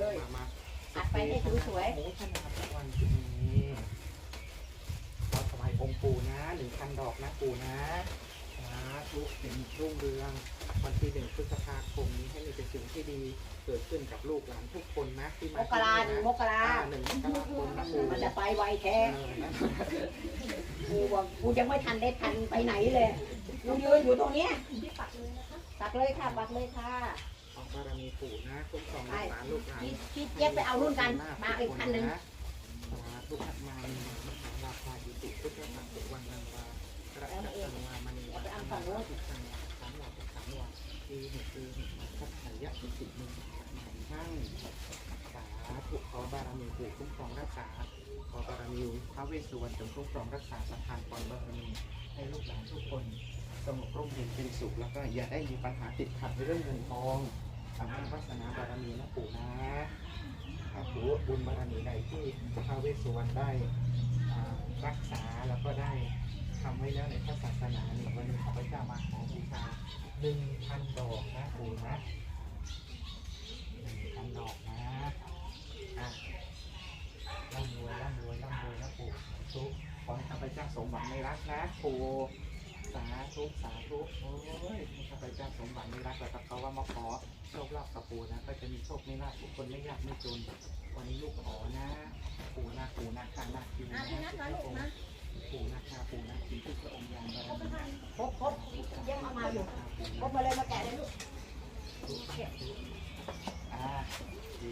เลยมามาอัดไปให้สวยๆโอ้ขนาดวันนี้ขอถวายองค์ปู่นะหนึ่งพันดอกนะปู่นะสาธุเป็นรุ่งเรือง วันที่หนึ่งพฤษภาคมนี้ให้มีแต่สิ่งที่ดีเกิดขึ้นกับลูกหลานทุกคนนะที่มมากที่รานี่หนึ่งนะมกราอ่าหนึ่งมกราคมนะปู่มันจะไปไวแท้เออนะกูบอกกูยังไม่ทันได้ทันไปไหนเลยกูยืนอยู่ตรงเนี้ยปักเลยค่ะปักเลยค่ะ คุ้มครองรักษาลูกหลาน พี่พี่เจี๊ยบไปเอารุ่นกัน มาอีกคันหนึ่งสาธุขัดมามหาลาภาอิติพุทธะสุวรรณังวาพระจักรังวามณีวาอังวาทุกสังวาสามวาสามวาทีเหตุคือทัพพยะอิติมุขหมายหั่งสาธุขอบารมีปู่คุ้มครองรักษา ขอบารมีพระเวสสุวรรณจงคุ้มครองรักษาประทานพรบารมีให้ลูกหลานทุกคนสงบร่มเย็นเป็นสุขแล้วก็อย่าได้มีปัญหาติดขัดในเรื่องเงินทอง อำนาจวาสนาบารมีนะปู่นะสาธุบุญบารมีใดที่พระเวสสุวรรณได้รักษาแล้วก็ได้ทำไว้แล้วในพระศาสนาเนี่ยวันนี้ข้าพเจ้ามาขอบูชาหนึ่งพันดอกนะปู่นะหนึ่งพันดอกนะอะร่ำรวยร่ำรวยร่ำรวยนะปู่สาธุขอให้ข้าพเจ้าสมหวังในรักนะปู่สาธุสาธุโอ้ยข้าพเจ้า มาขอโชคลาภกับปู่นะ ก็จะมีโชคไม่ลาภทุกคนไม่ยากไม่จน วันนี้ลูกขอนะ ปู่นาปู่นาคานาคิวนะทุกพระองค์ปู่นาคาปู่นาคิวทุกพระองค์อย่างบารมีครบครบยังเอามาอยู่ครบมาเลยมาแกะเลยลูกทุกพระองค์อ่าดี